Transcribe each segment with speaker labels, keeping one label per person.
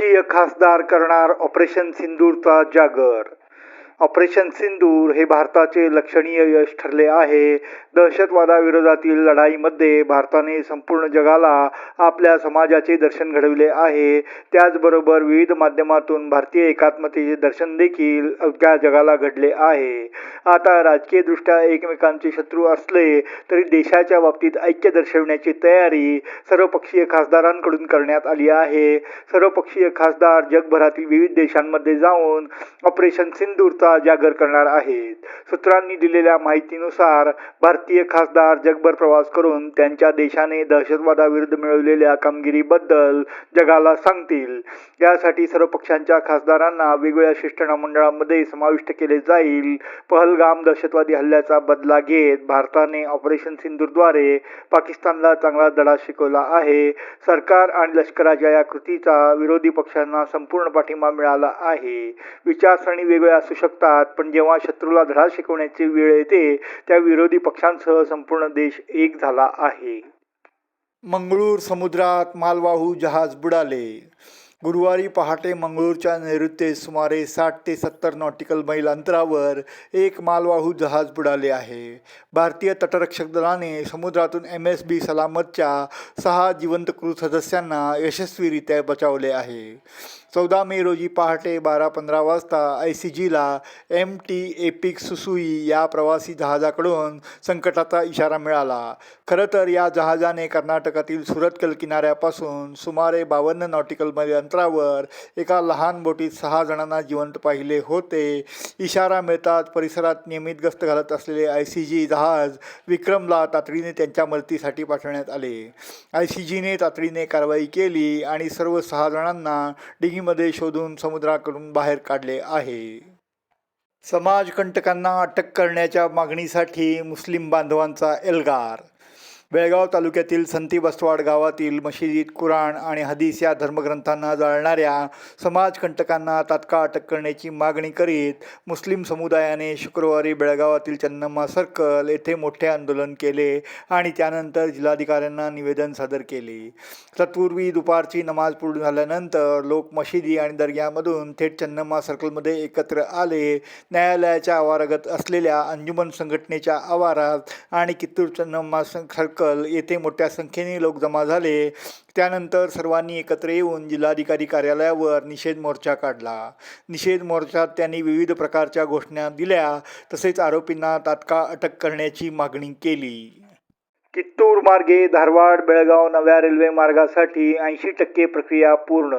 Speaker 1: सर्वपक्षीय खासदार करणार ऑपरेशन सिंदूरचा जागर. ऑपरेशन सिंदूर हे भारताचे लक्षणीय यश ठरले आहे. दहशतवादाविरोधातील लढाईमध्ये भारताने संपूर्ण जगाला आपल्या समाजाचे दर्शन घडविले आहे. त्याचबरोबर विविध माध्यमातून भारतीय एकात्मतेचे दर्शन देखील अवघ्या जगाला घडले आहे. आता राजकीयदृष्ट्या एकमेकांचे शत्रू असले तरी देशाच्या बाबतीत ऐक्य दर्शवण्याची तयारी सर्वपक्षीय खासदारांकडून करण्यात आली आहे. सर्वपक्षीय खासदार जगभरातील विविध देशांमध्ये जाऊन ऑपरेशन सिंदूरचा जागर करणार आहेत. सूत्रांनी दिलेल्या माहितीनुसार भारतीय खासदार जगभर प्रवास करून त्यांच्या देशाने दहशतवादाविरुद्ध मिळवलेल्या कामगिरीबद्दल जगाला सांगतील. यासाठी सर्व पक्षांच्या खासदारांना वेगवेगळ्या शिष्टमंडळामध्ये समाविष्ट केले जाईल. पहलगाम दहशतवादी हल्ल्याचा बदला घेत भारताने ऑपरेशन सिंदूरद्वारे पाकिस्तानला चांगला दडा शिकवला आहे. सरकार आणि लष्कराच्या या कृतीचा विरोधी पक्षांना संपूर्ण पाठिंबा मिळाला आहे. विचारसरणी वेगळ्या असू शकतात पण जेव्हा शत्रूला धडा शिकवण्याची वेळ येते त्या विरोधी पक्षांसह संपूर्ण देश एक झाला आहे. मंगळूर समुद्रात मालवाहू जहाज बुडाले. गुरुवारी पहाटे मंगळूरच्या नैऋत्येस सुमारे साठ ते सत्तर नॉटिकल मैल अंतरावर एक मालवाहू जहाज बुडाले आहे. भारतीय तटरक्षक दलाने समुद्रातून एम एस बी सलामतच्या सहा जिवंत क्रू सदस्यांना यशस्वीरित्या बचावले आहे. चौदा मे रोजी पहाटे बारा पंधरा वाजता आय सी जीला एम टी एपिक सुसुई या प्रवासी जहाजाकडून संकटाचा इशारा मिळाला. खरं तर या जहाजाने कर्नाटकातील सुरतकल किनाऱ्यापासून सुमारे बावन्न नॉटिकल मैल अंतरावर एका लहान बोटीत सहा जणांना जिवंत पाहिले होते. इशारा मिळताच परिसरात नियमित गस्त घालत असलेले आय सी जी जहाज विक्रमला तातडीने त्यांच्या मदतीसाठी पाठवण्यात आले. आय सी जीने तातडीने कारवाई केली आणि सर्व सहा जणांना डिगीमध्ये शोधून समुद्राकडून बाहेर काढले आहे. समाजकंटकांना अटक करण्याच्या मागणीसाठी मुस्लिम बांधवांचा एल्गार बेळगाव तालुक्यातील संती बसवाड गावातील मशिदीत कुराण आणि हदीस या धर्मग्रंथांना जाळणाऱ्या समाजकंटकांना तात्काळ अटक करण्याची मागणी करीत मुस्लिम समुदायाने शुक्रवारी बेळगावातील चन्नम्मा सर्कल येथे मोठे आंदोलन केले आणि त्यानंतर जिल्हाधिकाऱ्यांना निवेदन सादर केले. तत्पूर्वी दुपारची नमाज पूर्ण झाल्यानंतर लोक मशिदी आणि दर्ग्यामधून थेट चन्नम्मा सर्कलमध्ये एकत्र आले. न्यायालयाच्या आवारागत असलेल्या अंजुमन संघटनेच्या आवारात आणि कित्तूर चन्नम्मा सर्कल येथे मोठ्या संख्येने लोक जमा झाले. त्यानंतर सर्वांनी एकत्र येऊन जिल्हाधिकारी कार्यालयावर निषेध मोर्चा काढला. निषेध मोर्चात त्यांनी विविध प्रकारच्या घोषणा दिल्या. तसेच आरोपींना तात्काळ अटक करण्याची मागणी केली. कित्तूर मार्गे धारवाड बेळगाव नव्या रेल्वे मार्गासाठी ऐंशी टक्के प्रक्रिया पूर्ण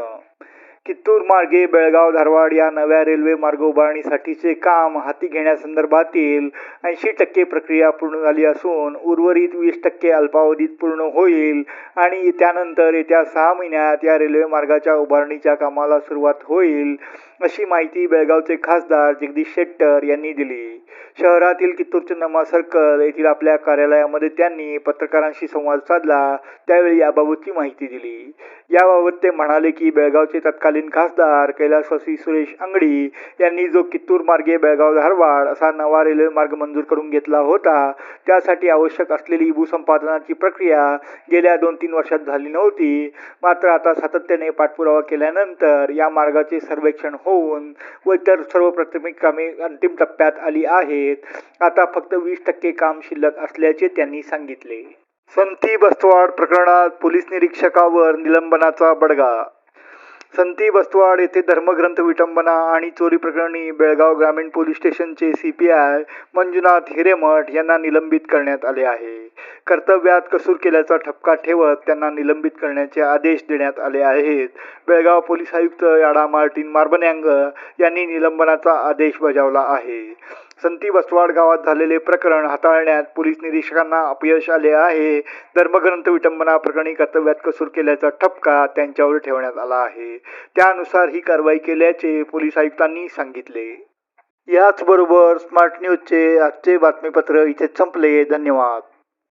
Speaker 1: कित्तूर मार्गे बेळगाव धारवाड या नव्या रेल्वे मार्ग उभारणीसाठीचे काम हाती घेण्यासंदर्भातील ऐंशी टक्के प्रक्रिया पूर्ण झाली असून उर्वरित वीस टक्के अल्पावधीत पूर्ण होईल आणि त्यानंतर येत्या सहा महिन्यात या रेल्वे मार्गाच्या उभारणीच्या कामाला सुरुवात होईल अशी माहिती बेळगावचे खासदार जगदीश शेट्टर यांनी दिली. शहरातील कित्तूरचे नमा सर्कल येथील आपल्या कार्यालयामध्ये त्यांनी पत्रकारांशी संवाद साधला त्यावेळी याबाबतची माहिती दिली. याबाबत ते म्हणाले की बेळगावचे तत्कालीन खासदार कैलासवासी सुरेश अंगडी यांनी जो कित्तूर मार्गे बेळगाव धारवाड असा नवा रेल्वे मार्ग मंजूर करून घेतला होता त्यासाठी आवश्यक असलेली भूसंपादनाची प्रक्रिया गेल्या दोन तीन वर्षात झाली नव्हती. मात्र आता सातत्याने पाठपुरावा केल्यानंतर या मार्गाचे सर्वेक्षण होऊन व इतर सर्व प्राथमिक कामे अंतिम टप्प्यात आली आहेत. आता फक्त वीस टक्के काम शिल्लक असल्याचे त्यांनी सांगितले. संती बस्तवाड प्रकरणात पोलीस निरीक्षकावर निलंबनाचा बडगा संती बस्तवाड येथे धर्मग्रंथ विटंबना आणि चोरी प्रकरणी बेळगाव ग्रामीण पोलीस स्टेशनचे C P I Manjunath Hiremath यांना निलंबित करण्यात आले आहे. कर्तव्यात कसूर केल्याचा ठपका ठेवत त्यांना निलंबित करण्याचे आदेश देण्यात आले आहेत. बेळगाव पोलीस आयुक्त याडा मार्टिन मार्बन्यांग यांनी निलंबनाचा आदेश बजावला आहे. संती बसवाड गावात झालेले प्रकरण हाताळण्यात पोलीस निरीक्षकांना अपयश आले आहे. धर्मग्रंथ विटंबना प्रकरणी कर्तव्यात कसूर केल्याचा ठपका त्यांच्यावर ठेवण्यात आला आहे. त्यानुसार ही कारवाई केल्याचे पोलीस आयुक्तांनी सांगितले. याचबरोबर स्मार्ट न्यूजचे आजचे बातमीपत्र इथे संपले. धन्यवाद.